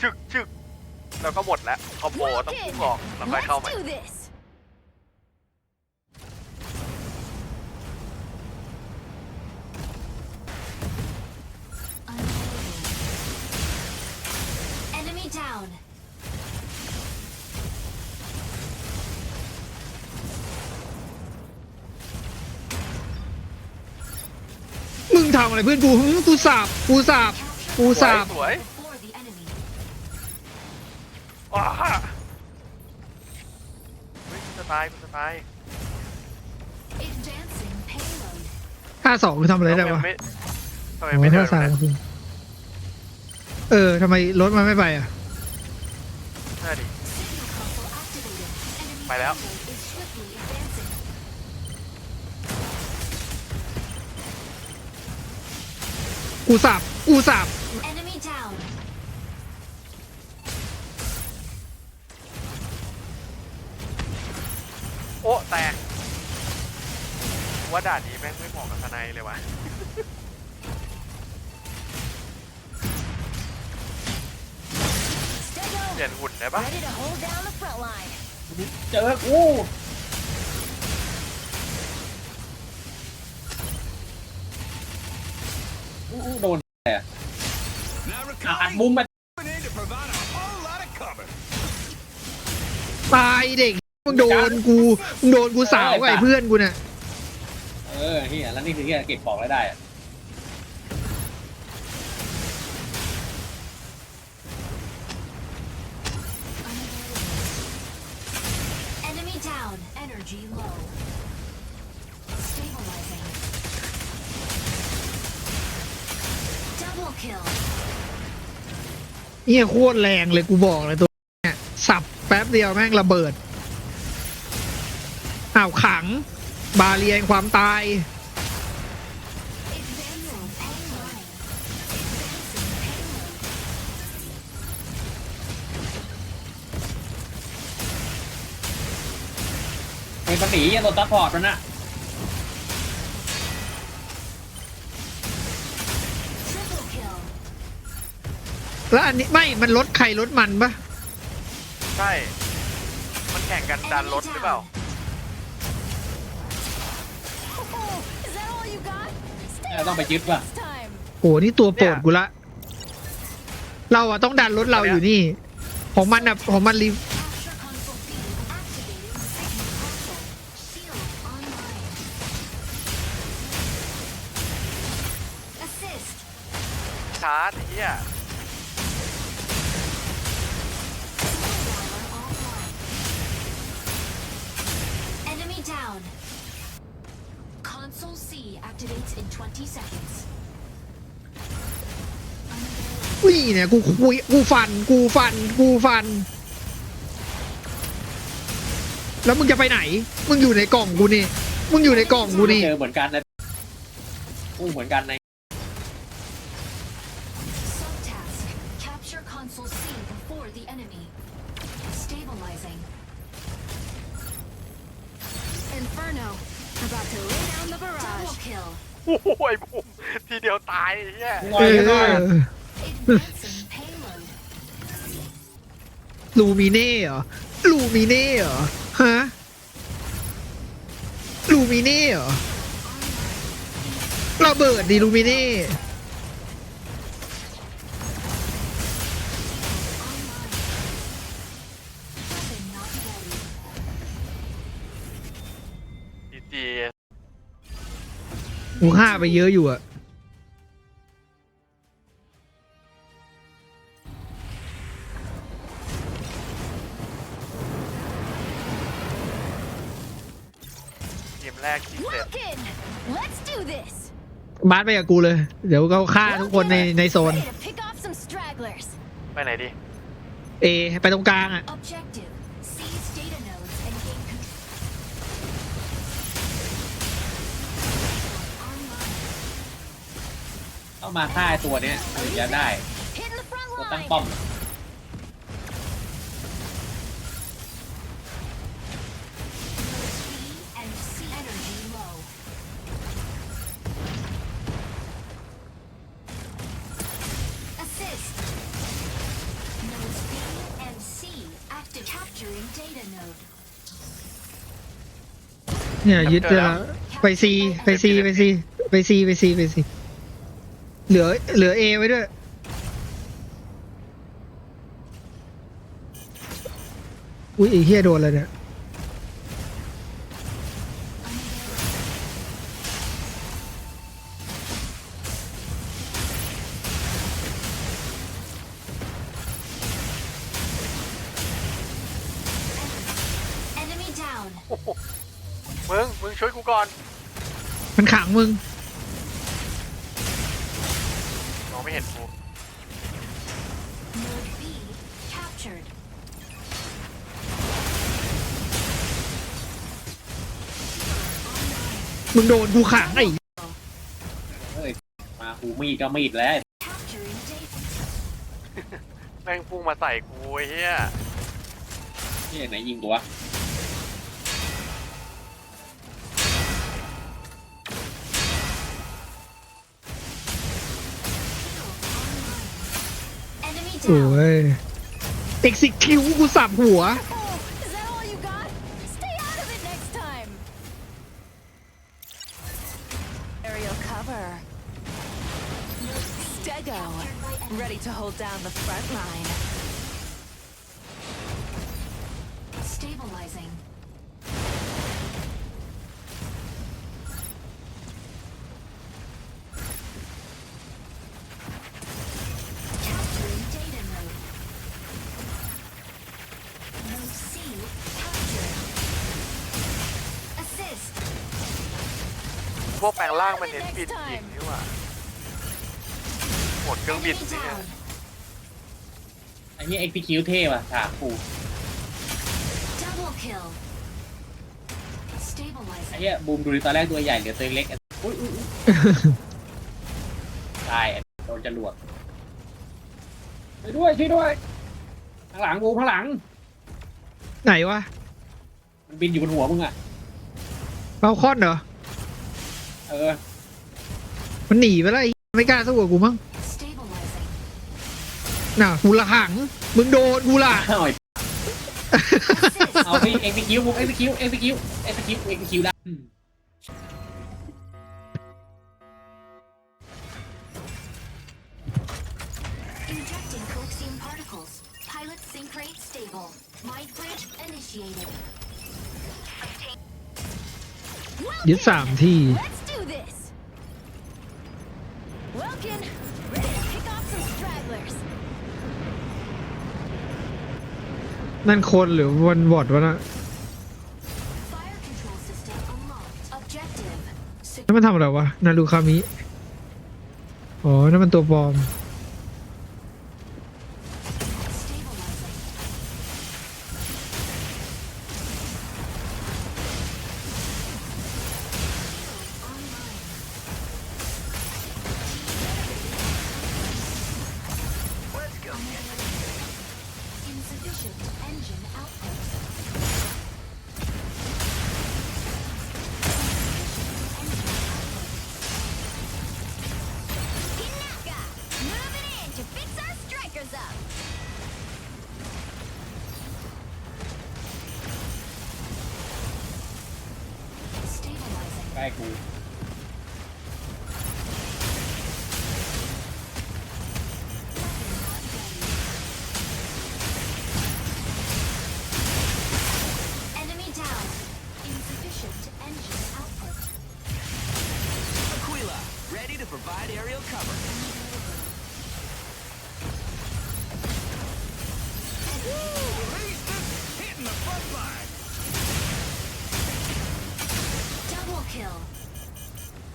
ชึกชึกแล้วก็หมดแล้วคอมโบต้องพุ่งออกแล้วค่อย Let's เข้าใหม่ do this. Enemy down. มึงทำอะไรเพื่อนกูหึกูสาบกูสาบกูสวสายบสวย Before the enemy. ว้าเฮ้ยคุณจะตายคุณจะตาย Advancing payload. ท่าสองคือทำอะไรได้ทำวะไม่ทำไมอ๋ไม่อเดิท่านสามนะคือเออทำไมรถมันไม่ไปอะ น่าดิ Signal console activated. Enemy Phải đó. payload is swiftly advancing. กูสาบกูสาบ ว่าด่านนี้แม่งไม่เหมาะกับทนายเลยว่ะ Stay เปลี่ย low. นหุ่นได้ปะ Ready to hold down the front line. เจอกูอู้อู้โดนแต่ Now อะอัด recalling มุมมา need to provide a whole lot of cover. ตายเด็กมึงโดนกูมึงโดนกูสาวกับไอ้เพื่อนกูเนี่ย เออเฮียแล้วนี่คือเฮียเก็บของแล้วได้อะ Unavailable. Enemy down. Energy low. Stabilizing. Double kill. เฮียโคตรแรงเลยกูบอกเลยตัวเนี่ยสับแป๊บเดียวแม่งระเบิดอ้าวขัง บาเรียนความตาย Advancing payload. Advancing payload. เป็นปนียังโดนซัพพอร์ตมันนะ Triple kill. แล้วอันนี้ไม่ มันรถใครรถมันปะใช่ มันแข่งกันดันรถหรือเปล่า เออต้องไปยึดว่ะ This time. โอ้นี่ตัวโปรดกูละ เราอะต้องดันรถเราอยู่นี่ ของมันอะของมันรี Capture console feed activating signal console. Shield online. Assist. ชาร์จไอ้เฮีย activates in 20 seconds. Unavailable. วิ่เนี่ยกูคุยกูฟันกูฟันกูฟัน แล้วมึงจะไปไหน มึงอยู่ในกล่องกูนี่ มึงอยู่ในกล่องกูนี่เจอเหมือนกันนะอู้เหมือนกันใน โอ้โหไอ้บุ้มทีเดียวตายไอ้เฮียงอยกันหน่อย Advancing payload. ลูมิเน่เหรอ ลูมิเน่เหรอ ฮะ ลูมิเน่เหรอ ระเบิดดิลูมิเน่ Weapon not ready. จีจี กูฆ่าไปเยอะอยู่อะเกมแรกที่เสร็จ Look in. Let's do this. บาสไปกับกูเลย เดี๋ยวเขาฆ่าทุกคนในในโซน Ready to pick off some stragglers. ไปไหนดิเอ ไปตรงกลางอะ Objective. ต้องมาฆ่าตัวเนี้ยถึงจะได้ตัวตั้งป้อมเนี่ยยึดเวลาไปซีไปซีไปซีไปซีไปซีไปซี เหลือเหลือเอไว้ด้วย อุ้ยไอ้เฮียโดนอะไรเนี่ย Enemy down. โอ้โหมึง มึงช่วยกูก่อน มันขังมึง captured. มึงโดนกูขังไอ้เฮ้ยมากูมีดก็มีดแล้ว Capturing data. แม่งพุ่งมาใส่กูไอ้เหี้ยนี่ไหนยิงกูวะ Online. Enemy โอ้ down. ย เอ็กซิคิวกูสับหัว Oh, is that all you got? Stay out of it next time. Aerial cover. Stego, Captured by enemy. ready to hold down the front line. วกแปลงร่างมันเน้นบินยิงนี่หว่าหมดเครื่องบิน Enemy นี่ไง down. ไอ้นี่เอ็กซ์คิวเท่ว่ะฉากกู Double kill. ไอ้ Stabilizing. เหี้ยบูมดูดิตอนแรกตัวใหญ่เหลือตัวเล็กอะอุ้ยอุ้ยอุ๊ยตายอะโดนจรวดช่วยด้วยช่วยด้วยข้างหลังบูมข้างหลัง ไหนวะมันบินอยู่บนหัวมึงอะเบาคอนเหรอ เออ มันหนีไปแล้วไอ้ไม่กล้าสู้กับกูมั้ง Stabilizing. น่ะกูละหัง มึงโดนกูละอ้าวไอ้ Assist. เอาไปเอ็กซ์คิวบูมเอ็กซ์คิวเอ็กซ์คิวเอ็กซ์คิวเอ็กซ์คิวได้อืม Injecting Coaxium particles. Pilot sync rate stable. Mind bridge initiated. ยึดสามที่ Let's นั่นคนหรือวันบอดวะนะนั่นมันทำอะไรวะ นารูคามิ อ๋อ นั่นมันตัวปลอม กู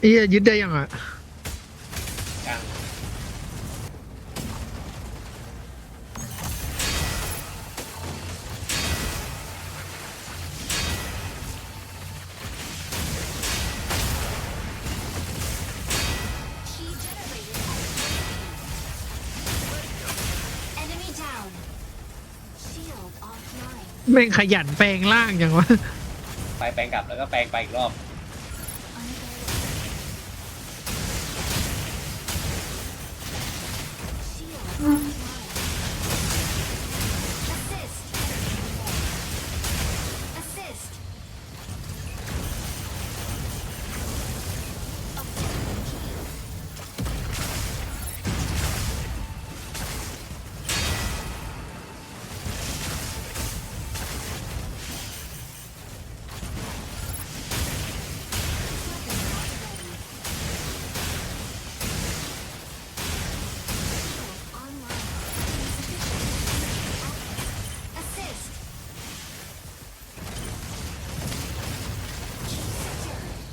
ไอ้เหี้ยยึดได้ยังอะกลาง Key generated. Enemy down. Shield offline. แม่งขยันแปลงร่างอย่างวะ ไปแปลงกลับแล้วก็แปลงไปอีกรอบ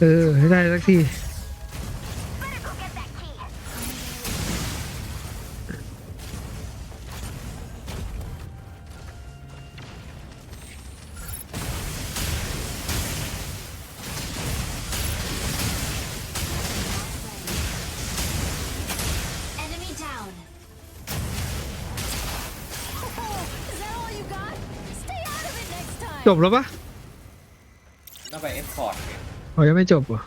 เออให้ได้สักที Better go get that key. ๆ Enemy down. Oh, is that all you got? Stay out of it next time. จบแล้วปะต้องไปเอ็กพอร์ต เนี่ยอ๋อยังไม่จบเหรอ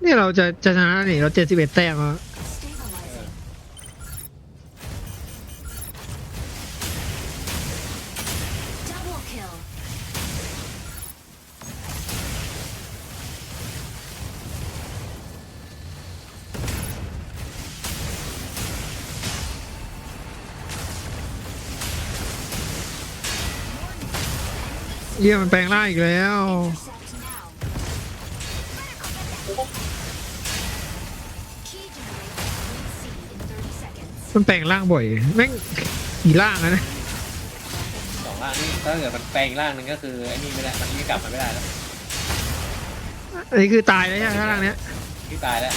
เนี่ยเราจะจะชนะนี่เราเจ็ดสิบเอ็ดแต้มแล้ว เยี่ยมันแปลงร่างอีกแล้ว Intercept now. Key generated. C in 30 seconds. มันแปลงร่างบ่อยแม่งกี่ร่างอะนะสองล่างนี่ถ้าเกิดมันแปลงอีกล่างหนึงก็คือไอ้นี่ไม่ได้มันนี่กลับมาไม่ได้แล้วอันนี้คือตายแล้วใช่ไหมร่างเนี้ยที่ตายแล้ว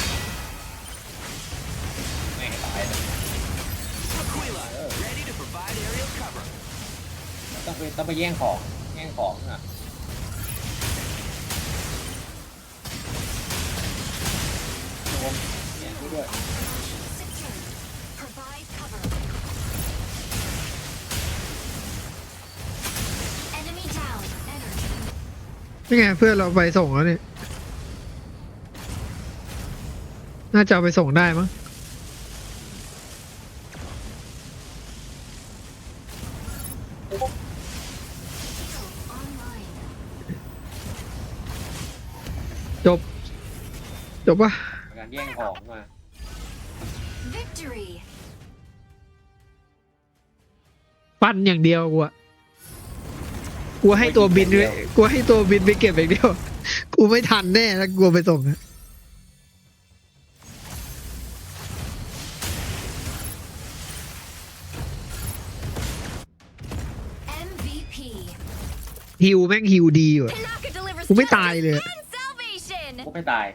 ไม่ให้ตายเลย Aquila, ready to provide aerial cover. ต้องไปต้องไปแย่งของ แย่งของอะโดนแย่งด้วย Secured. Provide cover. Enemy down. Energy. นี่ไงเพื่อนเราไปส่งแล้วเนี่ย น่าจะเอาไปส่งได้มั้ง บปะการแย่งของมา Victory. ปั้นอย่างเดียวกูอะกูให้ตัวบินไปกูให้ตัวบินไปเก็บอย่างเดียว กูไม่ทันแน่แล้วกูไปส่งอะ MVP. ฮิวแม่งฮิวดีอยู่อะ Pinaka delivers Cũng biết justice tài liền. and salvation. กูไม่ตาย